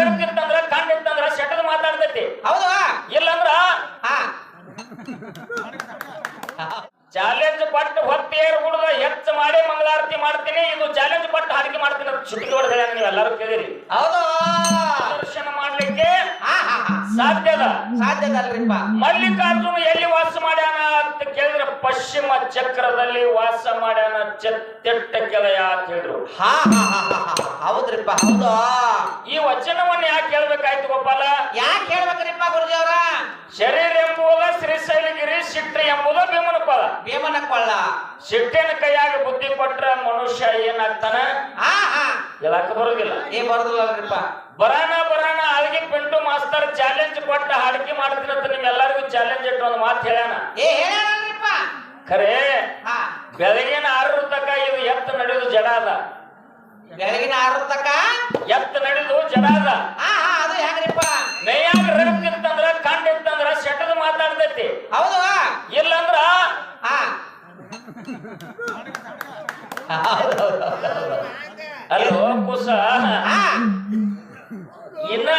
ರಕ್ತಿತ್ತಂದ್ರ ಕಂಡಿತ್ತಂದ್ರ ಶಟದ ಮಾತಾಡ್ತೈತಿ. ಹೌದಾ ಇಲ್ಲಂದ್ರ ಹಾ. ಚಾಲೆಂಜ್ ಪಟ್ಟು ಹೊತ್ತೇರ್ ಹುಡುಗ ಹೆಚ್ಚು ಮಾಡಿ ಮಂಗಳಾರತಿ ಮಾಡ್ತೀನಿ. ಇದು ಚಾಲೆಂಜ್ ಪಟ್ಟು ಹಾಡಿಕೆ ಮಾಡ್ತೀನಿ ಚುಟ್ಟಿ ಹೊಡೆದ ನೀವು ಎಲ್ಲರೂ ಕೇಳಿರಿ. ಹೌದು. ದರ್ಶನ ಮಾಡ್ಲಿಕ್ಕೆ ಸಾಧ್ಯದ ಸಾಧ್ಯದಲ್ರಿಪ್ಪ ಮಲ್ಲಿಕಾರ್ಜುನ ಎಲ್ಲಿ ವಾಸ ಮಾಡ್ಯಾನ ಅಂತ ಕೇಳಿದ್ರೆ ಪಶ್ಚಿಮ ಚಕ್ರದಲ್ಲಿ ವಾಸ ಮಾಡ್ಯಾನ ಚೆತ್ತೆಟ್ಟ ಕೆಲಯ ಅಂತ ಹೇಳಿದ್ರು. ಹಾ ಹಾ ಹಾ ಹಾ. ಹೌದ್ರಿಪ್ಪ ಹೌದು? ಈ ವಚನವನ್ನ ಯಾಕೆ ಹೇಳ್ಬೇಕಾಯ್ತು ಗೋಪಾಲ? ಯಾಕೆ ಹೇಳ್ಬೇಕ್ರಿಪ್ಪ ಗುರುದೇವ್ರ ಶರೀರ ಎಂಬುದ ಶ್ರೀಶೈಲಗಿರಿ ಶೈಲಗಿರಿ ಎಂಬುದು ಭೀಮನ ಪದ ಭೀಮನ ಕೊಳ್ಳ ಸಿಟ್ಟಿನ ಕೈಯಾಗ ಬುದ್ಧಿ ಕೊಟ್ರ ಮನುಷ್ಯ ಏನಾಗ್ತಾನ? ಆಹಾ ಹಾ. ಹೇಳಕ್ ಬರುದಿಲ್ಲ. ಏ ಬರುದಿಲ್ಲಲ್ರಿಪ್ಪ ಬರಾನ ಬರಾನ ಅಲ್ಲಿಗೆ ಪಿಂಟು ಮಾಸ್ತರ್ ಚಾಲೆಂಜ್ ಕೊಟ್ಟ ಹಾಡಿಕೆ ಮಾಡ್ತೀನಿ ಅಂತ ನಿಮ್ಮೆಲ್ಲರಿಗೂ ಚಾಲೆಂಜ್ ಇಟ್ಟು ಒಂದು ಮಾತು ಹೇಳ್ಯಾನ. ಏ ಹೇಳ್ಯಾರಲ್ರಿಪ್ಪ ಖರೆ ಹಾ. ಬೆಳಗಿನ ಆರು ತಕ ಇದು ಎತ್ತ ನಡೆಯೋದು ಜಡ ಅದ. ಬೆಳಗಿನ ಆರು ತಕ ಎತ್ತ ನಡೆದು ಜಡ ಅದ ಹಾ ಹಾ ಅದು ಹೆಂಗ್ರಿಪ್ಪ ನೈಯಾಗ ರಕ್ತ ಇತ್ತಂದ್ರ ಶಟದ ಮಾತಾಡ್ತೈತಿ. ಹೌದು. ಇಲ್ಲಂದ್ರ ಹಾ. ಅಲ್ಲೋ ಕುಸ. ಇನ್ನ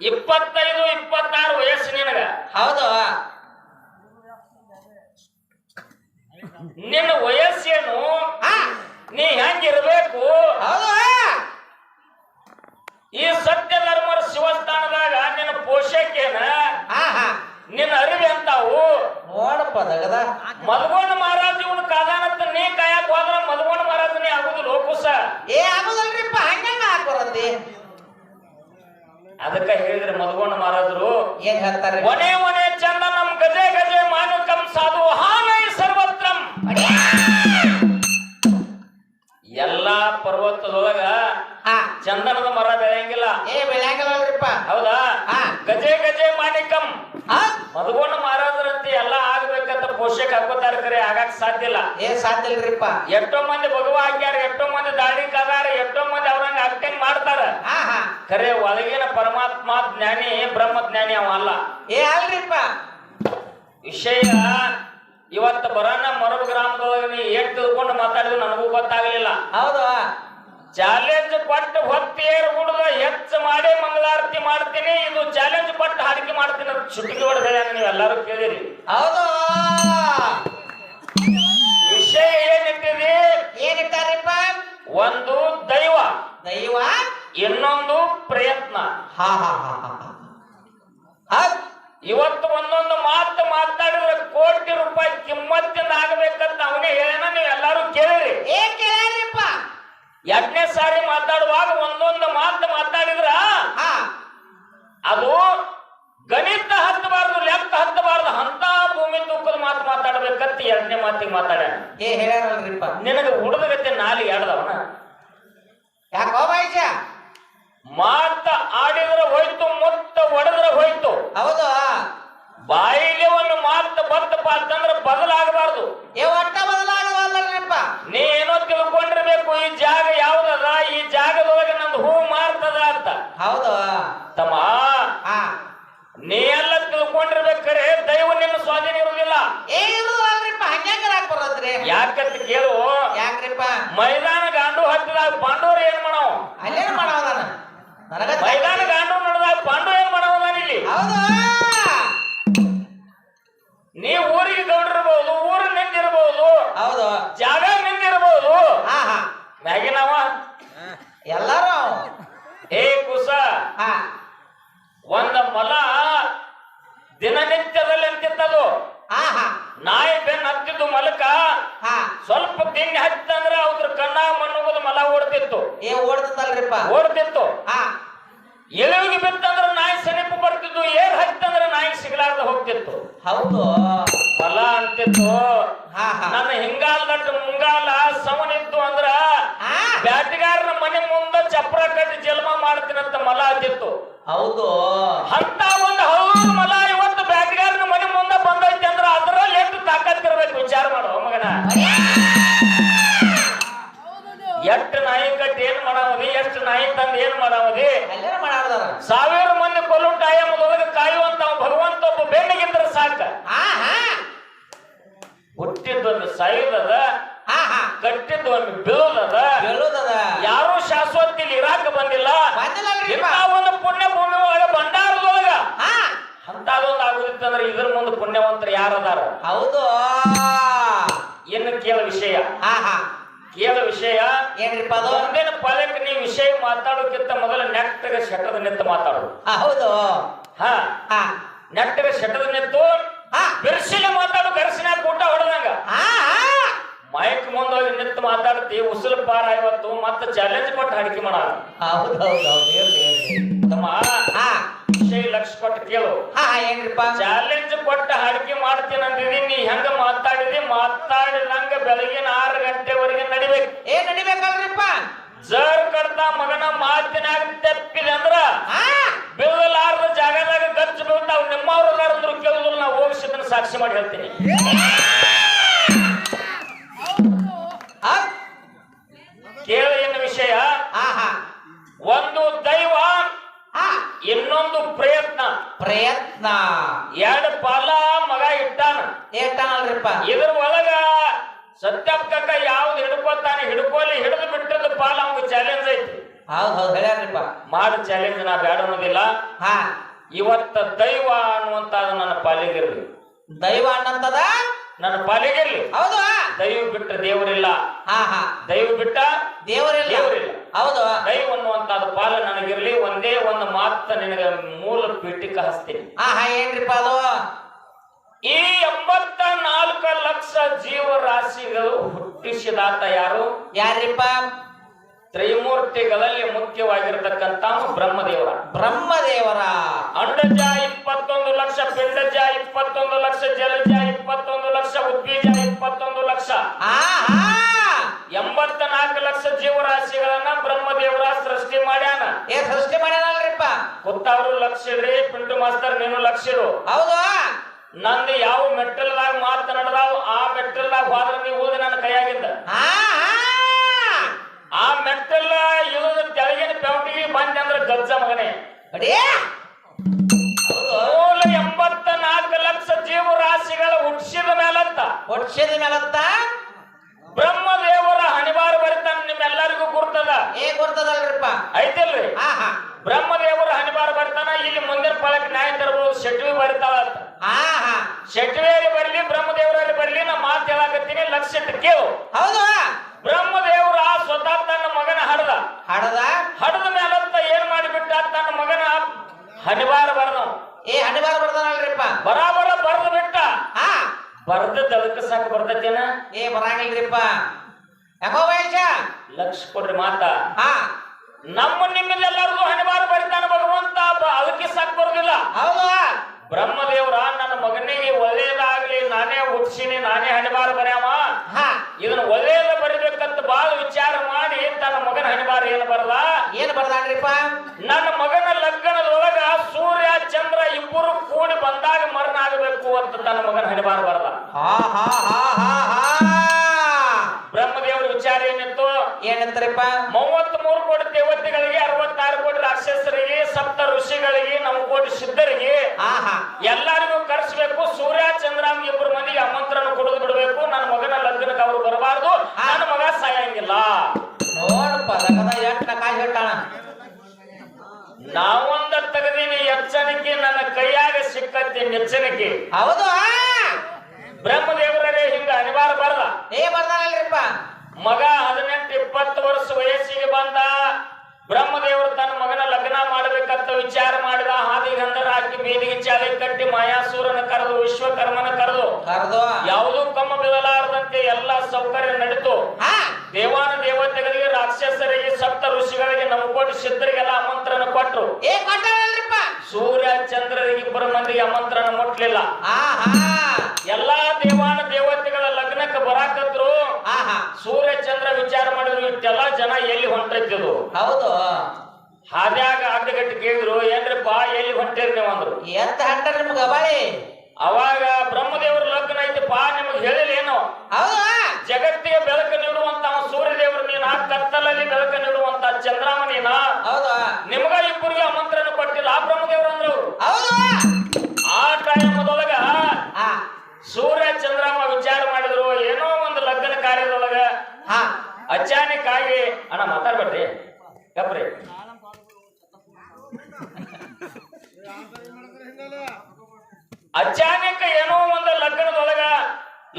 ಇಪ್ಪತ್ತೈದು ಇಪ್ಪತ್ತಾರು ವಯಸ್ಸು ನಿನಗ. ಹೌದು. ನಿನ್ನ ವಯಸ್ಸೇನು ಹಾ ನೀ ಹೆಂಗಿರ್ಬೇಕು ಈ ಸತ್ಯ ಧರ್ಮರ ಶಿವಸ್ಥಾನದಾಗ ನಿನ್ನ ಪೋಷಕೇನ? ಮಾರಾದ್ರಂತೆ ಮಹಾರಾಜರಂತೆ ಎಲ್ಲ ಆಗ್ಬೇಕಂತ ಪೋಷಕ ಹಾಕೋತಾರ ಕರೆ ಆಗಾಕ್ ಸಾಧ್ಯ ಇಲ್ಲ. ಏ ಸಾಧ್ಯ ಇಲ್ರಿಪ್ಪ. ಎಷ್ಟೋ ಮಂದಿ ಭಗವ ಹಾಕ್ಯಾರ ಎಷ್ಟೋ ಮಂದಿ ದಾಡಿ ಕದಾರ ಎಷ್ಟೋ ಮಂದಿ ಅವ್ರಂಗ ಆಕ್ಟಿಂಗ್ ಮಾಡ್ತಾರ. ಕರೆ ಒಳಗಿನ ಪರಮಾತ್ಮ ಜ್ಞಾನಿ ಬ್ರಹ್ಮ ಜ್ಞಾನಿ ಅವ ಅಲ್ಲ. ಏ ಅಲ್ರಿಪ್ಪ. ವಿಷಯ ಇವತ್ತು ಬರೋಣ ಮರಳು ಗ್ರಾಮದೊಳಗೆ ನೀ ಏನ್ ತಿಳ್ಕೊಂಡು ಮಾತಾಡಿದ್ರು ನನಗೂ ಗೊತ್ತಾಗ್ಲಿಲ್ಲ. ಹೌದು. ಚಾಲೆಂಜ್ ಕೊಟ್ಟು ಹೊತ್ತೇರ್ ಹುಡುಗ ಹೆಚ್ಚು ಮಾಡಿ ಮಂಗಳಾರತಿ ಮಾಡ್ತೀನಿ. ಇದು ಚಾಲೆಂಜ್ ಕೊಟ್ಟು ಹಾಡಿಕೆ ಮಾಡ್ತೀನಿ ಅಂತ ಚುಟುಕಿ ಹೊಡೆದ ನೀವು ಎಲ್ಲರೂ ಕೇಳಿರಿ. ಹೌದು. ವಿಷಯ ಏನಿಟ್ಟಿದೆ? ಏನಿಟ್ಟಾರಿಪ್ಪ? ಒಂದು ದೈವ. ದೈವ? ಇನ್ನೊಂದು ಪ್ರಯತ್ನ. ಹಾ ಹಾ ಹಾ ಹಾ. ಇವತ್ತು ಒಂದೊಂದು ಮಾತು ಮಾತಾಡಿದ್ರೆ ಕೋಟಿ ರೂಪಾಯಿ ಕಿಮ್ಮತ್ತಿಂದ ಆಗಬೇಕಂತ ಅವನೇ ಹೇಳೇನ ನೀವು ಎಲ್ಲರೂ ಕೇಳಿರಿ. ಏ ಕೇಳ್ಯಾರಿಪ್ಪ? ಎರಡನೇ ಸಾರಿ ಮಾತಾಡುವಾಗ ಒಂದೊಂದು ಮಾತು ಮಾತಾಡಿದ್ರ ಅದು ಗಣಿತ ಹತ್ತಬಾರ್ದು ಲೆಕ್ಕ ಹತ್ತಬಾರ್ದು ಅಂತ ಭೂಮಿ ತೂಕದ ಮಾತು ಮಾತಾಡ್ಬೇಕಂತ ಎರಡನೇ ಮಾತಿಗೆ ಮಾತಾಡ್ಯಾನ. ಏ ಹೇಳ್ಯಾರಲ್ರಿಪ್ಪ. ನಿನಗೆ ಹುಡುಗತ್ತೆ ನಾಲಿ ಆಡದವನ ಯಾಕೋ ಬಾಯ್ಜ ಮಾತ ಆಡಿದ್ರ ಹೋಯ್ತು ಮುತ್ತ ಒಡೆದ್ರ ಹೋಯ್ತು. ಹೌದು ಬಾಯಿಲೆ ಒಂದು ಮಾತು ಬಂತಪ್ಪ ಅಂತಂದ್ರೆ ಬದಲಾಗಬಾರ್ದು. ಏ ಒಟ್ಟ ಬದಲಾಗವಲ್ಲಲ್ರಿಪ್ಪ ನೀ ಏನೋ ತಿಳ್ಕೊಂಡಿರ್ಬೇಕು ಈ ಜಾಗ ಯಾವ್ದದ? ಈ ಜಾಗದೊಳಗೆ ನಂದು ಹೂ ಮಾರ್ತದ ಅಂತ. ಹೌದು. ತಮ್ಮ ನೀ ಎಲ್ಲ ತಿಳ್ಕೊಂಡಿರ್ಬೇಕಾರೆ ದೈವ ನಿನ್ನ ಸ್ವಾಧೀನ ಇರುವುದಿಲ್ಲ. ಏ ಇರುದಲ್ರಿಪ್ಪ ಹಂಗ್ಯಾಂಗ ಬರತ್ರಿ ಯಾಕಂತ ಕೇಳು. ಯಾಕ್ರಿಪ್ಪ? ಮೈದಾನ ಗಾಂಡು ಹತ್ತಿದಾಗ ಪಾಂಡವರು ಏನ್ ಮಾಡವ ಅಲ್ಲೇನು ಮಾಡವ ಮೈದಾನ ಗಾಂಡು ನೋಡಿದಾಗ ಪಾಂಡು ಏನ್ ಮಾಡವ ಇಲ್ಲಿ? ಹೌದು. ನೀ ಊರಿಗೆ ಊರು ನಿಂದಿರ್ಬಹುದು. ಹೌದು. ಜಾಗ ನಿಂತಿರಬಹುದು ಹಾ ಹಾ. ಮ್ಯಾಗಿನವ? ಎಲ್ಲಾರು ಏ ಕುಸ. ಹಾ. ಒಂದ ಮೊಲ ದಿನನಿತ್ಯದಲ್ಲಿ ಅಂತಿತ್ತದು. ನಾಯಿ ಬೆನ್ ಹತ್ತಿದ್ದು ಮಲಕ. ಹಾ. ಸ್ವಲ್ಪ ತಿಂಡಿ ಹತ್ತಂದ್ರ ಅವ್ರ ಕಣ್ಣ ಮಣ್ಣುಗದ ಮಲ ಓಡ್ತಿತ್ತು. ಏ ಓಡ್ತದಲ್ರಿಪ್ಪ ಓಡ್ತಿತ್ತು. ಹಾ ಬಿತ್ತಂದ್ರೆ ನಾಯಿ ಸೆನಪು ಬರ್ತಿದ್ದು ಏರ್ ಹತ್ತಂದ್ರ ನಾಯಿ ಸಿಗಲಾರ್ದ ಹೋಗ್ತಿತ್ತು. ಹೌದು. ಹೊಲ ಅಂತಿತ್ತು. ಹಾ ಹಿಂಗಾಲ್ ನನ್ನ ಹಿಂಗಾಲ್ದಟ್ಟು ಮುಂಗಾಲ ಸಮನಿತ್ತು ಅಂದ್ರ ಬ್ಯಾಟಿಗಾರನ ಮನೆ ಮುಂದೆ ಚಪ್ರ ಕಟ್ಟಿ ಜಲ್ಮ ಮಾಡ್ತೀನಂತ ಮಲ ಅಂತಿತ್ತು ಹೌದು. ಅಂತ ಒಂದು ಹೌದು ಮಲ ಇವತ್ತು ಬ್ಯಾಟಿಗಾರನ ಮನೆ ಮುಂದೆ ಬಂದೈತೆ ಅಂದ್ರ ಅದರಲ್ಲಿ ಎಷ್ಟು ತಾಕತ್ತಿರ್ಬೇಕು ವಿಚಾರ ಮಾಡು ಮಗನ. ಎಷ್ಟು ನಾಯಿ ಕಟ್ಟಿ ಏನ್ ಮಾಡಿ ಎಷ್ಟು ನಾಯಿ ತಂದು ಏನ್ ಮಾಡಿ ಸಾವಿರ ಮಂದಿ ಕೊಲ್ಲು ಟೈಮ್ ಒಳಗೆ ಕಾಯುವಂತ ಭಗವಂತ ಒಬ್ಬ ಬೆನ್ನಿಗಿದ್ರೆ ಸಾಕ. ಹುಟ್ಟಿದ್ದೊಂದು ಸೈದದ ಕಟ್ಟಿದ್ದು ಒಂದು ಬೀಳುದದ ಯಾರು ಶಾಶ್ವತ ಇಲ್ಲಿ ಇರಾಕ ಬಂದಿಲ್ಲ. ಒಂದು ಪುಣ್ಯ ಭೂಮಿ ಒಳಗೆ ಭಂಡಾರದೊಳಗ. ಅಂತಾದೊಂದು ಆಗುದಿತ್ತಂದ್ರೆ ಇದ್ರ ಮುಂದೆ ಪುಣ್ಯವಂತರು ಯಾರದಾರ? ಹೌದು. ಏನು ಕೇಳ ವಿಷಯ. ಹಾ. ಕೇಳ ವಿಷಯ ಏನ್ರಿಪ್ಪ ಅದು ಮುಂದಿನ ಪಾಲಕ್ ನೀ ವಿಷಯ ಮಾತಾಡೋಕ್ಕಿಂತ ಮೊದಲ ನೆಟ್ಟಗ ಶಟದ ನಿಂತು ಮಾತಾಡು. ಹೌದು. ಹಾ. ನೆಟ್ಟಗ ಶಟದ ನಿಂತು ಹಾ ಬಿರ್ಸಿಲೆ ಮಾತಾಡು ಗರ್ಸಿನ ಕೂಟ ಹೊಡೆದಂಗ. ಮೈಕ್ ಮುಂದೋಗಿ ನಿಂತು ಮಾತಾಡ್ತಿ ಉಸುಲು ಪಾರ ಇವತ್ತು ಮತ್ತೆ ಚಾಲೆಂಜ್ ಕೊಟ್ಟು ಅಡಿಕೆ ಮಾಡ ಹೌದು ಹೌದು ಹೌದು ತಮ್ಮ. ವಿಷಯ ಲಕ್ಷ ಕೊಟ್ಟು ಕೇಳು ಹಾ ಏನ್ರಿಪ್ಪ ಚಾಲೆಂಜ್ ಕೊಟ್ಟ ಅಡಿಕೆ ಮಾಡ್ತೀನಿ ಅಂದಿದಿ ನೀ ಹೆಂಗ ಮಾತಾಡಿದಿ? ಮಾತಾಡಿದಂಗ ಬೆಳಗಿನ ಆರು ಗಂಟೆವರೆಗೆ ನಡಿಬೇಕು. ಏನ್ ನಡಿಬೇಕಲ್ರಿಪ್ಪ? ಜರ್ ಕಡ್ದ ಮಗನ ಚಾಲೆಂಜ್ ನಾ ಬೇಡ ಅನ್ನೋದಿಲ್ಲ. ಹಾ. ಇವತ್ತ ದೈವ ಅನ್ನುವಂತಾದ ನನ್ನ ಪಾಲಿಗಿರ್ಲಿ ದೈವ ಅನ್ನಂತದ ನನ್ನ ಪಾಲಿಗಿರ್ಲಿ ಹೌದು. ದೈವ ಬಿಟ್ಟ ದೇವರಿಲ್ಲ. ಹಾ ಹಾ. ದೈವ ಬಿಟ್ಟ ದೇವರಿಲ್ಲ. ದೇವರಿಲ್ಲ. ಹೌದು. ದೈವ ಅನ್ನುವಂತಾದ ಪಾಲ ನನಗಿರ್ಲಿ. ಒಂದೇ ಒಂದು ಮಾತು ನಿನಗೆ ಮೂಲ ಪೀಠಕ್ಕೆ ಹಸ್ತೀನಿ ಹಾ ಹಾ ಏನ್ರಿಪ್ಪ ಅದು? ಈ ಎಂಬತ್ತ ನಾಲ್ಕು ಲಕ್ಷ ಜೀವರಾಶಿಗಳು ಹುಟ್ಟಿಸಿದಾತ ಯಾರು? ಯಾರ್ರಿಪ್ಪ? ತ್ರೈಮೂರ್ತಿಗಳಲ್ಲಿ ಮುಖ್ಯವಾಗಿರತಕ್ಕಂತ ಬ್ರಹ್ಮದೇವರ. ಬ್ರಹ್ಮದೇವರ. ಅಂಡಜ ಇಪ್ಪತ್ತೊಂದು ಲಕ್ಷ ಪಿಂಡಜ ಇಪ್ಪತ್ತೊಂದು ಲಕ್ಷ ಜಲಜ ಇಪ್ಪತ್ತೊಂದು ಲಕ್ಷ ಉದ್ಬೀಜ ಇಪ್ಪತ್ತೊಂದು ಲಕ್ಷ. ಎಂಬತ್ತ ನಾಲ್ಕು ಲಕ್ಷ ಜೀವರಾಶಿಗಳನ್ನ ಬ್ರಹ್ಮದೇವರ ಸೃಷ್ಟಿ ಮಾಡ್ಯಾನ. ಏ ಸೃಷ್ಟಿ ಮಾಡ್ಯಾನಲ್ರಿಪ್ಪ. ಗೊತ್ತಾವ್ರು ಲಕ್ಷ ಇಡ್ರಿ ಪಿಂಟು ಮಾಸ್ತರ್ ನೀನು ಲಕ್ಷ ಇಡು ಹೌದು. ನಂದು ಯಾವ ಮೆಟ್ಟಲ್ದಾಗ ಮಾತನಾಡದಾವ ಆ ಮೆಟ್ಟಲ್ದಾಗ ಹೋದ್ರೆ ನೀವು ಓದಿ ನನ್ನ ಕೈಯಾಗಿಂದ. ಆ ಹಾ ಆ ಮೆಟ್ಟಲ್ಲ ಇಳಿದ ತೆಳಗಿನ ಪೆವಟಿಗೆ ಬಂದಂದ್ರ ಗಜ್ಜ ಮಗನೇ. ಅಡೇ ಮೂಲ ಎಂಬತ್ತ ನಾಲ್ಕು ಲಕ್ಷ ಜೀವರಾಶಿಗಳ ಹುಟ್ಟಿಸಿದ ಮೇಲಂತ. ಹೊಡ್ಸಿದ ಮೇಲತ್ತ ಬ್ರಹ್ಮದೇವರ ಹಣಿಬಾರ ಬರಿತಾನ ನಿಮ್ಮೆಲ್ಲರಿಗೂ ಗುರ್ತದ. ಏ ಗೊತ್ತದಲ್ರಿಪ್ಪ ಐತಿಲ್ರಿ? ಹಾ ಹಾ. ಬ್ರಹ್ಮದೇವರ ಹಣಿಬಾರ ಬರ್ತಾನ ಇಲ್ಲಿ ಮುಂದಿನ ಫಲಕ್ಕೆ ನ್ಯಾಯ ತರಬಹುದು ಶೆಟ್ವಿ ಬರಿತಾಳ ಅಂತ. ಹಾ ಹಾ. ಶೆಟ್ವಿಯಲ್ಲಿ ಬರ್ಲಿ ಬ್ರಹ್ಮದೇವರಲ್ಲಿ ಬರ್ಲಿ ನಾ ಮಾತು ಹೇಳಾಕತ್ತೀನಿ ಲಕ್ಷ ಇಟ್ಟು ಕೇಳು. ಹೌದು ಬ್ರಹ್ಮದೇವರ ಸ್ವತಃ ತನ್ನ ಮಗನ ಹಡದ ಹಡದ ಹಡದ ಮೇಲಂತ ಏನ್ ಮಾಡಿಬಿಟ್ಟ ತನ್ನ ಮಗನ ಹಣಿಬಾರ ಬರ್ದವ್ ಏ ಹನಿವಾರ ಬರ್ದಾನಲ್ರಿಪ್ಪ. ಬರಾಬರ ಬರ್ದು ಬಿಟ್ಟ. ಹಾ. ಬರ್ದ ದಳಕಸಾಕ ಬರ್ತೈತೇನ? ಏ ಬರಂಗಿಲ್ರಿಪ್ಪ. ಯಾಕೋ ವಯಸ್ಸ? ಲಕ್ಷ ಕೊಡ್ರಿ ಮಾತಾ. ಹಾ. ನಮ್ಮ ನಿಮ್ಮೆಲ್ಲರಿಗೂ ಹನಿವಾರ ಬರಿತಾನ ಭಗವಂತ ಅದಕ್ಕೆ ಸಾಕು ಬರುದಿಲ್ಲ. ಹೌದು? ಬ್ರಹ್ಮದೇವ್ರ ನನ್ನ ಮಗನಿಗೆ ಒಳ್ಳೇದಾಗ್ಲಿ ನಾನೇ ಹುಟ್ಸಿನಿ ನಾನೇ ಹಣಿಬಾರ ಬರ್ಯಾವ. ಹಾ. ಇದನ್ನ ಒಳ್ಳೇದ ಬರಿಬೇಕಂತ ಬಾಳ ವಿಚಾರ ಮಾಡಿ ತನ್ನ ಮಗನ ಹಣಿಬಾರ ಏನು ಬರಲ್ಲ? ಏನ್ ಬರ್ದಾನ್ರಿಪ್ಪ? ನನ್ನ ಮಗನ ಲಗ್ನದೊಳಗ ಸೂರ್ಯ ಚಂದ್ರ ಇಬ್ಬರು ಕೂಡಿ ಬಂದಾಗ ಮರಣ ಆಗಬೇಕು ಅಂತ ತನ್ನ ಮಗನ ಹಣಿಬಾರ ಬರಲ್ಲ. ಬ್ರಹ್ಮದೇವ್ರ ವಿಚಾರ ಏನಿತ್ತು? ಏನಂತಾರಪ್ಪ? ಮೂವತ್ತ್ ಮೂರು ಕೋಟಿ ದೇವತೆಗಳಿಗೆ ಅರವತ್ತಾರು ಕೋಟಿ ರಾಕ್ಷಸರಿಗೆ ಸಪ್ತ ಋಷಿಗಳಿಗೆ ನಮ್ಮ ಕೋಟಿ ಸಿದ್ಧರಿಗೆ ಎಲ್ಲರಿಗೂ ಕರೆಸಬೇಕು. ಸೂರ್ಯ ಚಂದ್ರ ಇಬ್ಬರು ಮಂದಿಗೆ ಆಮಂತ್ರಣ ಕೊಡದು ಬಿಡಬೇಕು. ನನ್ನ ಮಗನ ಲಗ್ನಕ್ಕೆ ಅವರು ಬರಬಾರದು. ನನ್ನ ಮಗ ಸಾಯಂಗಿಲ್ಲ. ನೋಡಪ್ಪ ಎಟ್ಟ ಕಾಯಿ ನಾವೊಂದ ತೆಗೆದೀನಿ ಎಚ್ಚರಿಕೆ ನನ್ನ ಕೈಯಾಗ ಸಿಕ್ಕತ್ತೆ ಎಚ್ಚರಿಕೆ ಹೌದು ಬ್ರಹ್ಮದೇವರೇ ಹಿಂಗ ಅನಿವಾರ್ಯ ಬರಲ್ಲ. ಏ ಮಗ ಹದಿನೆಂಟು ಇಪ್ಪತ್ತು ವರ್ಷ ವಯಸ್ಸಿಗೆ ಬಂದ. ಬ್ರಹ್ಮದೇವರು ತನ್ನ ಮಗನ ಲಗ್ನ ಮಾಡಬೇಕಂತ ವಿಚಾರ ಮಾಡಿದ ಹಾದಿ ಗಂಧರ ಹಾಕಿ ಬೀದಿಗೆ ಚಾಲೆ ಕಟ್ಟಿ ಮಾಯಾಸೂರನ ಕರೆದು ವಿಶ್ವಕರ್ಮನ ಕರೆದು ಕರ್ದು. ಯಾವುದೂ ಕಮ್ಮ ಬೀಳಲಾರದಂತೆ ಎಲ್ಲ ಸೌಕರ್ಯ ನಡೀತು. ದೇವಾನ ದೇವತೆಗಳಿಗೆ ರಾಕ್ಷಸರಿಗೆ ಸಪ್ತ ಋಷಿಗಳಿಗೆ ನಮಕೋಟಿ ಸಿದ್ಧರಿಗೆಲ್ಲ ಆಮಂತ್ರಣ ಕೊಟ್ಟರು ಸೂರ್ಯ ಚಂದ್ರರಿಗೆ ಇಬ್ಬರು ಮಂದಿಗೆ ಆಮಂತ್ರಣ ಮುಟ್ಲಿಲ್ಲ. ಎಲ್ಲಾ ದೇವಾನ ದೇವತೆಗಳ ಲಗ್ನಕ್ಕೆ ಬರಾಕತ್ರು ಹಾ ಹಾ ಸೂರ್ಯ ಚಂದ್ರ ವಿಚಾರ ಮಾಡಿದ್ರು ಇಷ್ಟೆಲ್ಲ ಜನ ಹೊಂಟಿದ್ದು ಹೌದು. ಹಾದ್ಯಾಗ ಅಡ್ಡಗಟ್ಟಿ ಕೇಳಿದ್ರು ಏನ್ರಪ್ಪ ಎಲ್ಲಿ ಹೊಂಟೇರಿ ನೀವು? ಅಂದ್ರು. ಎಂತ ಹಂಟಾರ ನಿಮ್ಗ ಬಾಳಿ? ಅವಾಗ ಬ್ರಹ್ಮದೇವ್ರ ಲಗ್ನ ಐತಿಪ್ಪ ನಿಮಗೆ ಹೇಳಿಲ್ಲ ಏನು? ಹೌದು? ಜಗತ್ತಿಗೆ ಬೆಳಕ ನೀಡುವಂತ ಸೂರ್ಯದೇವರು ಸೂರ್ಯ ದೇವರು ನೀನ ಕತ್ತಲಲ್ಲಿ ಬೆಳಕು ನೀಡುವಂತ ಚಂದ್ರಾಮ ನೀನ? ಹೌದಾ? ನಿಮಗ ಇಬ್ಬರಿಗೆ ಆಮಂತ್ರಣ ಕೊಟ್ಟಿಲ್ಲ ಆ ಬ್ರಹ್ಮದೇವ್ರ ಅಂದ್ರು. ಹೌದು? ಆ ಟೈಮದೊಳಗ ಸೂರ್ಯ ಚಂದ್ರಾಮ ವಿಚಾರ ಮಾಡಿದ್ರು ಏನೋ ಒಂದು ಲಗ್ನ ಕಾರ್ಯದೊಳಗ ಹಾ. ಅಚಾನಕ್ ಕಾಯಿ ಅಣ್ಣ ಮಾತಾಡ್ಬೇಡ್ರಿ. ಕಪ್ರಿ ಅಚಾನಕ ಏನೋ ಒಂದು ಲಗ್ನದೊಳಗ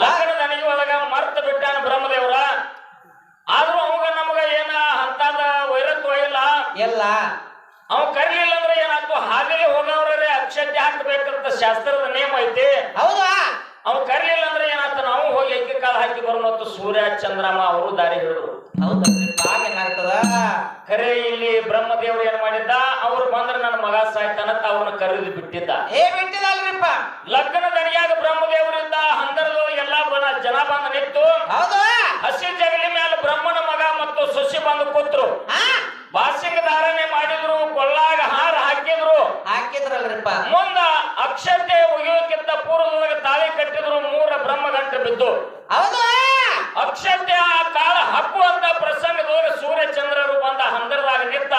ಲಗ್ನ ನನಗೆ ಒಳಗ ಮರ್ತ ಬಿಟ್ಟಾನ ಬ್ರಹ್ಮದೇವ್ರ. ಆದ್ರೂ ಅವಾಗ ನಮಗ ಏನ ಹಂತಾದ ವೈರತ್ವ ಇಲ್ಲ. ಎಲ್ಲ ಅವ ಕರಿಲಿಲ್ಲ ಅಂದ್ರೆ ಏನಾಗ್ತು ಹಾಗೆ ಹೋಗವ್ರೆ ಅಕ್ಷತೆ ಹಾಕ್ಬೇಕಂತ ಶಾಸ್ತ್ರದ ನೇಮ ಐತಿ. ಹೌದಾ. ಅವ್ ಕರೀಲಿಲ್ಲ ಅಂದ್ರೆ ಏನಾಗ್ತ ನಾವು ಹೋಗಿ ಐಕ್ಯ ಕಾಲ ಹಾಕಿ ಬರೋಣ ಸೂರ್ಯ ಚಂದ್ರಮ ಅವರು ದಾರಿ ಹಿಡಿದ್ರು. ಕರೆ ಏನಾಗ್ತದ? ಕರೆ ಇಲ್ಲಿ ಬ್ರಹ್ಮದೇವರು ಏನ್ ಮಾಡಿದ್ದ? ಅವ್ರು ಬಂದ್ರೆ ನನ್ನ ಮಗ ಸಾಯ್ತಾನಂತ ಅವ್ರನ್ನ ಕರೆದು ಬಿಟ್ಟಿದ್ದ. ಏ ಬಿಟ್ಟಿದಲ್ರಿಪ್ಪ ಲಗ್ನ ದನಿಯಾಗ ಬ್ರಹ್ಮದೇವರಿಂದ ಹಂದರದು ಎಲ್ಲಾ ಜನ ಬಂದ ನಿಂತು ಹೌದು. ಹಸಿ ಜಗಲಿ ಮೇಲೆ ಬ್ರಹ್ಮನ ಮಗ ಮತ್ತು ಸೊಸಿ ಬಂದು ಕೂತ್ರು. ಹಾ ಬಾಸಿಂಗ ಧಾರಣೆ ಮಾಡಿದ್ರು ಕೊಳ್ಳಾಗ ಹಾರ ಹಾಕಿದ್ರು. ಹಾಕಿದ್ರಲ್ರಿಪ್ಪ. ಮುಂದ ಅಕ್ಷತೆ ಒಗೆಯೋಕ್ಕಿಂತ ಪೂರ್ವದೊಳಗೆ ತಾಳಿ ಕಟ್ಟಿದ್ರು ಮೂರ ಬ್ರಹ್ಮ ಗಂಟೆ ಬಿದ್ದು. ಹೌದು. ಅಕ್ಷತೆ ಆ ಕಾಲ ಹಕ್ಕುವಂತ ಪ್ರಸಂಗದೊಳಗೆ ಸೂರ್ಯ ಚಂದ್ರರು ಬಂದ ಹಂದರದಾಗ ನಿಂತ.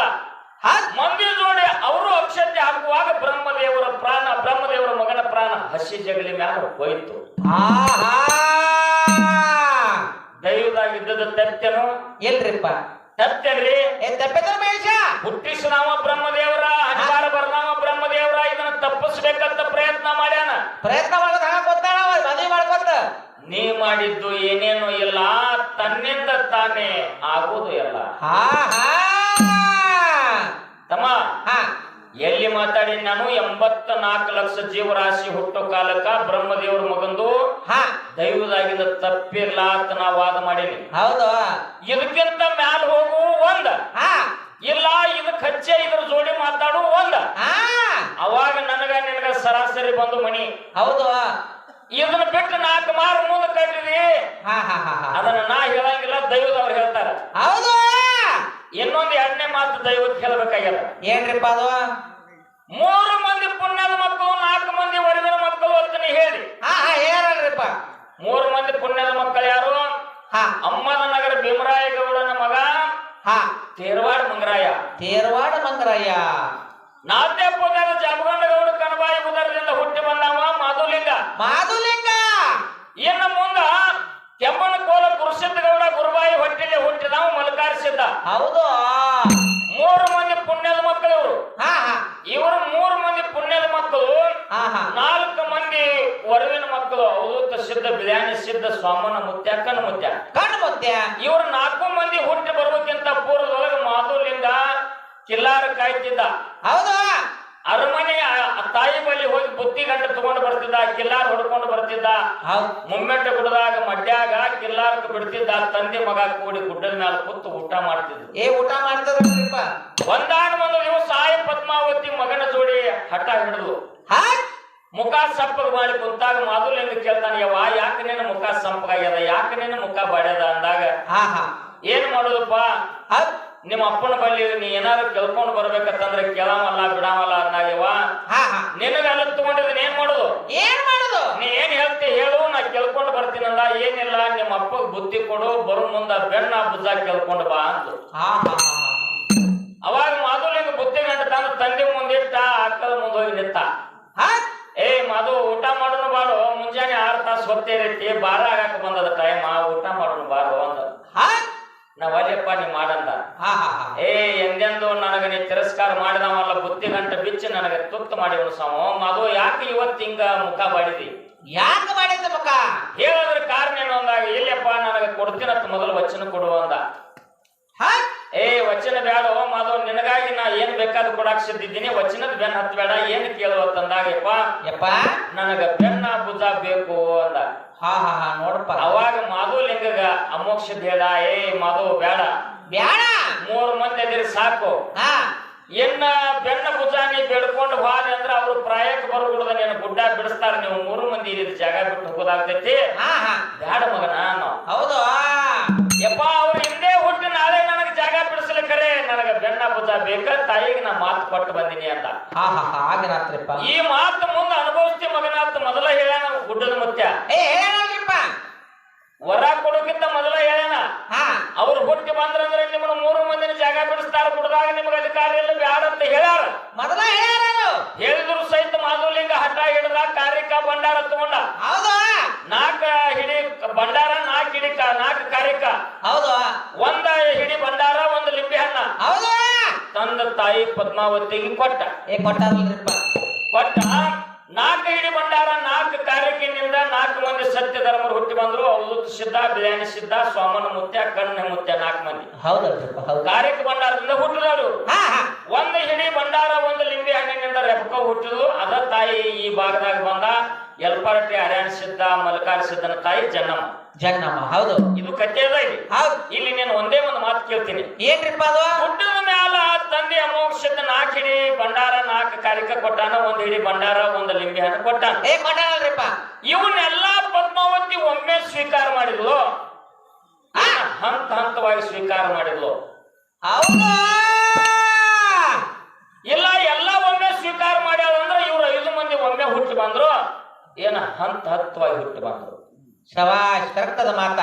ಮಂದಿ ಜೋಡಿ ಅವರು ಅಕ್ಷತೆ ಹಾಕುವಾಗ ಬ್ರಹ್ಮದೇವರ ಪ್ರಾಣ ಬ್ರಹ್ಮದೇವರ ಮಗನ ಪ್ರಾಣ ಹಸಿ ಜಗಲಿ ಮ್ಯಾಲ ಹೋಯ್ತು. ಆಹಾ. ದೈವದಾಗಿದ್ದದ ತತ್ಯನು ಎಲ್ರಿಪ್ಪ. ತತ್ಯನ್ರಿ ಏ ತಪ್ಪಿದ್ರ ಮಹೇಶ? ಹುಟ್ಟಿಸಿದವ ಬ್ರಹ್ಮದೇವರ ಅಧಿಕಾರ ಬರ್ನಾವ ಬ್ರಹ್ಮದೇವರ ಇದನ್ನ ತಪ್ಪಿಸ್ಬೇಕಂತ ಪ್ರಯತ್ನ ಮಾಡ್ಯಾನ. ಪ್ರಯತ್ನ ಮಾಡೋದು ಹಂಗ ಗೊತ್ತಾಳ ಮದುವೆ ಮಾಡ್ಕೊತ ನೀ ಮಾಡಿದ್ದು ಏನೇನು ಇಲ್ಲ ತನ್ನಿಂದ ತಾನೇ ಆಗೋದು ಎಲ್ಲ. ಹಾ ಹಾ ತಮ್ಮ ಹಾ ಎಲ್ಲಿ ಮಾತಾಡಿ ನಾನು ಎಂಬತ್ತ ನಾಲ್ಕು ಲಕ್ಷ ಜೀವರಾಶಿ ಹುಟ್ಟೋ ಕಾಲಕ್ಕ ಬ್ರಹ್ಮದೇವ್ರ ಮಗಂದು ಹಾ. ದೈವದಾಗಿದ್ದ ತಪ್ಪಿಲ್ಲ ಅಂತ ನಾ ವಾದ ಮಾಡೀನಿ. ಹೌದು. ಇದಕ್ಕಿಂತ ಮ್ಯಾಲ ಹೋಗು ಒಂದ. ಹಾ. ಇಲ್ಲ ಇದು ಹಚ್ಚೆ ಇದ್ರ ಜೋಡಿ ಮಾತಾಡು ಒಂದ. ಹಾ. ಅವಾಗ ನನಗ ನಿನಗ ಸರಾಸರಿ ಬಂದು ಮಣಿ. ಹೌದು. ಇದನ್ನ ಬಿಟ್ಟು ನಾಲ್ಕು ಮಾರು ಮುಂದೆ ಕಟ್ಟಿದಿ. ಅದನ್ನ ನಾ ಹೇಳಂಗಿಲ್ಲ ದೈವದವ್ರು ಹೇಳ್ತಾರ. ಹೌದು. ಇನ್ನೊಂದು ಎರಡನೇ ಮಾತು ದೈವಕ್ಕೆ ಹೇಳ್ಬೇಕಾಗ್ಯದ. ಏನ್ರಿಪ್ಪ ಅದು? ಮೂರು ಮಂದಿ ಪುಣ್ಯದ ಮಕ್ಕಳು ನಾಲ್ಕು ಮಂದಿ ವರವಿನ ಮಕ್ಕಳು ಅಂತ ಹೇಳಿ. ಹಾ ಹಾ ಹೇಳಲ್ರಿಪ್ಪ ಮೂರು ಮಂದಿ ಪುಣ್ಯದ ಮಕ್ಕಳು ಯಾರು? ಹಾ. ಅಮ್ಮನ ನಗರ ಭೀಮರಾಯ ಗೌಡನ ಮಗ ಹಾ. ತೇರವಾಡ ಮಂಗರಾಯ. ತೇರವಾಡ ನಾಲ್ಕನೇ ಪುಣ್ಯದ ಜಮಗೊಂಡ ಗೌಡ ಕಣಬಾಯಿ ಉದರದಿಂದ ಹುಟ್ಟಿ ಬಂದವ ಮಾಧುಲಿಂಗ. ಮಾಧುಲಿಂಗ! ಇನ್ನು ಮುಂದ ಕೆಮ್ಮನ ಕೋಲ ಗುರುಸಿದ್ದ ಗೌಡ ಗುರುಬಾಯಿ ಹೊಟ್ಟಿಲೆ ಹುಟ್ಟಿದವ ಮಲ್ಕಾರಿಸಿದ್ದ ಹೌದು. ಮೂರು ಮಂದಿ ಪುಣ್ಯದ ಮಕ್ಕಳು ಇವರು. ಹಾ ಹಾ ಇವರು ಮೂರು ಮಂದಿ ಪುಣ್ಯದ ಮಕ್ಕಳು ಹಾ ಹಾ ನಾಲ್ಕು ಮಂದಿ ವರವಿನ ಮಕ್ಕಳು ಅವಧೂತ ಸಿದ್ಧ ಬಿರಿಯಾನಿ ಸಿದ್ಧ ಸ್ವಾಮನ ಮುತ್ಯ ಕಣ್ಣ ಮುತ್ಯ. ಕಣ್ಣು ಮುತ್ಯ. ಇವರು ನಾಲ್ಕು ಮಂದಿ ಹುಟ್ಟಿ ಬರುವಕ್ಕಿಂತ ಪೂರ್ವದೊಳಗೆ ಮಾಧುಲಿಂಗ ಕಿಲ್ಲಾರ ಕಾಯ್ತಿದ್ದ. ಹೌದು. ಅರಮನೆ ತಾಯಿ ಬಳಿ ಹೋಗಿ ಬುತ್ತಿ ಗಂಟೆ ತಗೊಂಡು ಬರ್ತಿದ್ದ ಕಿಲ್ಲಾರ ಹೊಡ್ಕೊಂಡು ಬರ್ತಿದ್ದ. ಮುಮ್ಮೆಟ್ಟ ಗುಡದಾಗ ಮಡ್ಯಾಗ ಕಿಲ್ಲಾರಕ್ಕೆ ಬಿಡ್ತಿದ್ದ ತಂದೆ ಮಗ ಕೂಡಿ ಗುಡ್ಡದ ಮೇಲೆ ಕೂತು ಊಟ ಮಾಡ್ತಿದ್ದ ಏ ಊಟ ಮಾಡ್ತದ್ರಲ್ರಿಪ್ಪ ಒಂದಾನ ಒಂದು ದಿವಸ ಸಾಯಿ ಪದ್ಮಾವತಿ ಮಗನ ಜೋಡಿ ಹಠ ಹಿಡಿದು. ಹಾ ಮುಖ ಸಂಪಗ ಮಾಡಿ ಕುಂತಾಗ ಮಾಧುಲಿಂಗ ಕೇಳ್ತಾನೆ ಯವ್ವ ಯಾಕೆ ನಿನ್ನ ಮುಖ ಸಪ್ಪಗಾಗ್ಯದ ಯಾಕೆ ನಿನ್ನ ಮುಖ ಬಾಡ್ಯದ ಅಂದಾಗ ಏನ್ ಮಾಡೋದಪ್ಪ? ನಿಮ್ಮ ಅಪ್ಪನ ಬಳಿ ನೀ ಏನಾದ್ರು ಕೇಳ್ಕೊಂಡು ಬರ್ಬೇಕಂತಂದ್ರೆ ಕೇಳಾಮಲ್ಲ ಬಿಡಾಮಲ್ಲ ಅಂದಾಗ ಯವ್ವ ಹಾ ನಿನಗೆಲ್ಲ ತಗೊಂಡಿದ್ದೀನಿ ಏನ್ ಮಾಡೋದು? ಏನ್ ಮಾಡುದು? ನೀ ಏನ್ ಹೇಳ್ತಿ ಹೇಳು ನಾ ಕೇಳ್ಕೊಂಡು ಬರ್ತೀನಲ್ಲ ಏನಿಲ್ಲ ನಿಮ್ಮ ಅಪ್ಪಗ ಬುದ್ಧಿ ಕೊಡು ಬರು ಮುಂದ ಬೆಣ್ಣ ಬುದ್ಧ ಕೇಳ್ಕೊಂಡು ಬಾ ಅಂತ ಅವಾಗ ಮಾಧುಲಿಂಗ ಬುದ್ಧಿ ಗಂಟ ತನ್ನ ತಂದೆ ಮುಂದಿಟ್ಟ ಅಕ್ಕದ ಮುಂದೆ ಹೋಗಿ ನಿಂತ. ಮಧು ಊಟ ಮಾಡೋನು ಬಾರು ಮುಂಜಾನೆ ಆರು ತಾಸು ಹೊತ್ತೇರೈತಿ ಬಾರ ಆಗಾಕ ಬಂದದ ಟೈಮ್ ಊಟ ಮಾಡೋನು ಬಾರು ಅಂದ. ಹಾ? ನಾವ್ ಅಲ್ಲಿಯಪ್ಪ ನೀ ಮಾಡಂದ. ಏ ಎಂದೆಂದು ನನಗ ನೀ ತಿರಸ್ಕಾರ ಮಾಡಿದವಲ್ಲ ಬುತ್ತಿ ಗಂಟ ಬಿಚ್ಚಿ ನನಗೆ ತುತ್ತು ಮಾಡಿ ಉಣಸವ ಅದು ಯಾಕೆ ಇವತ್ತು ಹಿಂಗ ಮುಖ ಬಾಡಿದಿ? ಯಾಕೆ ಮಾಡಿದ ಮುಖ? ಹೇಳಿದ್ರ ಕಾರಣ ಏನು ಅಂದಾಗ ಇಲ್ಲಪ್ಪ ನನಗೆ ಕೊಡ್ತೀನಂತ ಮೊದಲು ವಚನ ಕೊಡುವ ಅಂದ. ಹಾ? ಏ ವಚನ ಬೇಡ ಮಾಧವ್ ನಿನಗಾಗಿ ನಾ ಏನ್ ಬೇಕಾದ್ರೂ ಕೊಡಾಕ್ ಸಿದ್ದಿದ್ದೀನಿ. ವಚನದ ಬೆನ್ನ ಹತ್ಬೇಡ ಏನ್ ಕೇಳುವತ್ತಂದಾಗಪ್ಪ ಯಪ್ಪ ನನಗ ಬೆನ್ನ ಭುಜ ಬೇಕು ಅಂದ. ಹಾ ಹಾ ಹಾ ನೋಡಪ್ಪ. ಅವಾಗ ಮಾಧುಲಿಂಗಗ ಅಮೋಕ್ಷ ಬೇಡ ಏ ಮಾಧು ಬೇಡ ಬೇಡ ಮೂರು ಮಂದಿ ಅದಿರಿ ಸಾಕು. ಹಾ. ಎನ್ನ ಬೆನ್ನ ಭುಜ ನೀ ಬೆಡ್ಕೊಂಡು ಹೋದೆ ಅಂದ್ರ ಅವ್ರು ಪ್ರಾಯಕ್ಕೆ ಬರ್ಬಿಡದ ನೀನು ಗುಡ್ಡ ಬಿಡಿಸ್ತಾರ ನೀವು ಮೂರು ಮಂದಿ ಇಲ್ಲಿ ಜಾಗ ಬಿಟ್ಟು ಹೋಗೋದಾಗ್ತೈತಿ. ಬೇಡ ಮಗನ ನಾವು ಹೌದು ಯಪ್ಪ ಅವ್ರು ಹಿಂದೆ ಹುಟ್ಟಿ ನಾಳೆ ನನಗೆ ಜಾಗ ಬಿಡಿಸ್ಲಿಕ್ಕರೆ ನನಗ ಬೆನ್ನ ಭುಜ ಬೇಕ ತಾಯಿಗೆ ನಾ ಮಾತು ಕೊಟ್ಟು ಬಂದಿನಿ ಅಂತ. ಹಾ ಹಾ ಹಾ ಆಗನಾತ್ರಿಪ್ಪ ಈ ಮಾತು ಮುಂದೆ ಅನುಭವಿಸ್ತಿ ಮಗನಾತ್ ಮೊದಲ ಹೇಳ್ಯಾನ ಗುಡ್ಡದ ಮುತ್ಯ. ಏ ಹೇಳಲ್ರಿಪ್ಪ ವರ ಕೊಡೋಕ್ಕಿಂತ ಮೊದಲ ಹೇಳ್ಯಾನ. ಅವ್ರು ಹುಟ್ಟಿ ಬಂದ್ರಂದ್ರೆ ನಿಮ್ಮನ್ನ ಮೂರು ಮಂದಿನ ಜಾಗ ಬಿಡಿಸ್ತಾರ ಗುಡ್ದಾಗ ನಿಮ್ಗೆ ಅಧಿಕಾರ ಇಲ್ಲ ಬ್ಯಾಡ ಅಂತ ಹೇಳ್ಯಾರ. ಮೊದಲ ಹೇಳ್ಯಾರು ಹೇಳಿದ್ರು ಸಹಿತ ಮಾಧುಲಿಂಗ ಹಠ ಹಿಡಿದ ಕಾರ್ಯಕ್ಕ ಭಂಡಾರ ತಗೊಂಡ. ಹೌದಾ. ನಾಲ್ಕ ಹಿಡಿ ಭಂಡಾರ ನಾಲ್ಕು ಹಿಡಿಕ ನಾಕ್ ನಾಲ್ಕು ಕಾರ್ಯಕ. ಹೌದು ಒಂದ ಹಿಡಿ ಭಂಡಾರ ಒಂದು ಲಿಂಬೆ ಹಣ್ಣ ಹೌದು ತಂದ ತಾಯಿ ಪದ್ಮಾವತಿಗೆ ಕೊಟ್ಟ. ಏ ಕೊಟ್ಟಾರಲ್ರಿಪ್ಪ ಕೊಟ್ಟ. ನಾಲ್ಕು ಹಿಡಿ ಬಂಡಾರ ನಾಲ್ಕು ಕಾರ್ಯಕ್ಕಿನಿಂದ ನಾಲ್ಕು ಮಂದಿ ಸತ್ಯ ಧರ್ಮರು ಹುಟ್ಟಿ ಬಂದ್ರು. ಅವಧೂತ ಸಿದ್ಧ ಬಿರಿಯಾನಿ ಸಿದ್ಧ ಸ್ವಾಮನ ಮುತ್ಯ ಕಣ್ಣ ಮುತ್ಯ ನಾಲ್ಕು ಮಂದಿ. ಹೌದಲ್ರಿಪ್ಪ ಹೌದು. ಕಾರ್ಯಕ್ಕೆ ಭಂಡಾರದಿಂದ ಹುಟ್ಟಿದವರು ಒಂದು ಹಿಡಿ ಬಂಡಾರ ಒಂದು ಲಿಂಬೆ ಹಣ್ಣಿನಿಂದ ರೆಪಕ ಹುಟ್ಟಿದ್ರು. ಅದ ತಾಯಿ ಈ ಭಾಗದಾಗ ಬಂದ. ಯಲ್ಪಾರಟ್ಟಿ ಹರ್ಯಾಣ ಸಿದ್ಧ ಮಲ್ಕಾರ ಸಿದ್ಧನ ತಾಯಿ ಜನ್ನಮ್ಮ. ಜನ್ನಮ್ಮ ಹೌದು. ಇದು ಕಥೆ ಅದ ಇಲ್ಲಿ ಹೌದು. ಇಲ್ಲಿ ನೀನು ಒಂದೇ ಒಂದು ಮಾತು ಕೇಳ್ತೀನಿ. ಏನ್ರಿಪ್ಪ ಅದು? ಹುಟ್ಟಿದ ಮ್ಯಾಲ ತಂದೆ ಅಮೋಕ್ಷದ ನಾಲ್ಕು ಹಿಡಿ ಭಂಡಾರ ನಾಲ್ಕು ಕಾರ್ಯಕ್ಕೆ ಕೊಟ್ಟಾನ ಒಂದ್ ಹಿಡಿ ಭಂಡಾರ ಒಂದು ಲಿಂಬೆ ಹಣ್ಣು ಕೊಟ್ಟಾನ. ಏ ಕೊಟ್ಟಾನಲ್ರಿಪ್ಪ ಇವನ್ನೆಲ್ಲಾ ಪದ್ಮಾವತಿ ಒಮ್ಮೆ ಸ್ವೀಕಾರ ಮಾಡಿದ್ಲು. ಹಂತ ಹಂತವಾಗಿ ಸ್ವೀಕಾರ ಮಾಡಿದ್ಲು. ಹೌದು? ಇಲ್ಲ ಎಲ್ಲ ಒಮ್ಮೆ ಸ್ವೀಕಾರ ಮಾಡ್ಯಾಳ ಅಂದ್ರೆ ಇವ್ರು ಐದು ಮಂದಿ ಒಮ್ಮೆ ಹುಟ್ಟಿ ಬಂದ್ರು. ಏನ ಹಂತ ಹಂತವಾಗಿ ಹುಟ್ಟಿ ಬಂದ್ರು. ಶವಾಶ್ ಕರೆಕ್ಟ್ ಅದ ಮಾತ.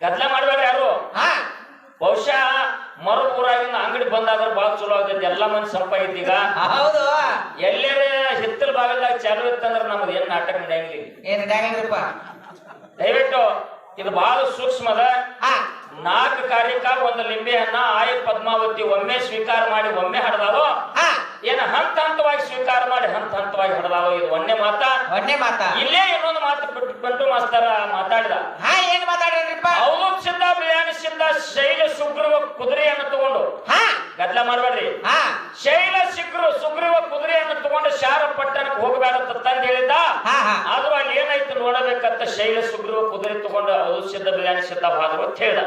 ಗದ್ಲ ಮಾಡ್ಬೇಡ ಯಾರು? ಹಾ. ಬಹುಶಃ ಮರು ಊರಾಗಿನ ಅಂಗಡಿ ಬಂದಾದ್ರೂ ಬಹಳ ಚಲೋ ಆಗೈತಿ ಎಲ್ಲಾ ಮಂದಿ ಸ್ವಲ್ಪ ಈಗ. ಹೌದು. ಎಲ್ಲರ ಹಿತ್ತಲ ಭಾಗದಾಗ ಚಾಲು ಇತ್ತಂದ್ರೆ ನಮ್ದು ಏನ್ ನಾಟಕ ನಡೆಯಂಗಿಲ್ಲ ಏನ್ ನಡೆಯಂಗಿಲ್ಲಪ್ಪ. ದಯವಿಟ್ಟು ಇದು ಬಹಳ ಸೂಕ್ಷ್ಮದ ನಾಲ್ಕು ಕಾರ್ಯಕ್ಕ ಒಂದು ಲಿಂಬೆ ಹಣ್ಣ ಆಯ ಪದ್ಮಾವತಿ ಒಮ್ಮೆ ಸ್ವೀಕಾರ ಮಾಡಿ ಒಮ್ಮೆ ಹಡದಾಳು ಹಾ. ಏನ ಹಂತ ಹಂತವಾಗಿ ಸ್ವೀಕಾರ ಮಾಡಿ ಹಂತ ಹಂತವಾಗಿ ಹಡದಾಳು ಇದು ಒಂದೇ ಮಾತ? ಒಂದೇ ಮಾತ. ಇಲ್ಲೇ ಇನ್ನೊಂದು ಮಾತು ಬಿಟ್ಟು ಬಂಟು ಮಾಸ್ತರ ಮಾತಾಡಿದ. ಹಾ ಏನ್ ಮಾತಾಡ್ರಿಪ್ಪ ಅವನು ಸಿದ್ಧ ಬಿರಿಯಾನಿ ಸಿದ್ಧ ಶೈಲ ಸುಗ್ರೀವ ಕುದುರೆಯನ್ನು ತಗೊಂಡು. ಹಾ. ಗದ್ಲ ಮಾಡಬೇಡ್ರಿ. ಹಾ. ಶೈಲ ಸಿಗ್ರು ಸುಗ್ರೀವ ಕುದುರೆಯನ್ನು ತಗೊಂಡು ಶಾರ ಪಟ್ಟಣಕ್ಕೆ ಹೋಗಬೇಡ ತಂದು ಹೇಳಿದ್ದ? ಆದ್ರೂ ಅಲ್ಲಿ ಏನಾಯ್ತು ನೋಡಬೇಕಂತ ಶೈಲ ಸುಗ್ರೀವ ಕುದುರೆ ತಗೊಂಡು ಅವನು ಸಿದ್ಧ ಬಿರಿಯಾನಿ ಸಿದ್ಧ ಹೋದ್ರು ಅಂತ ಹೇಳ್ದ.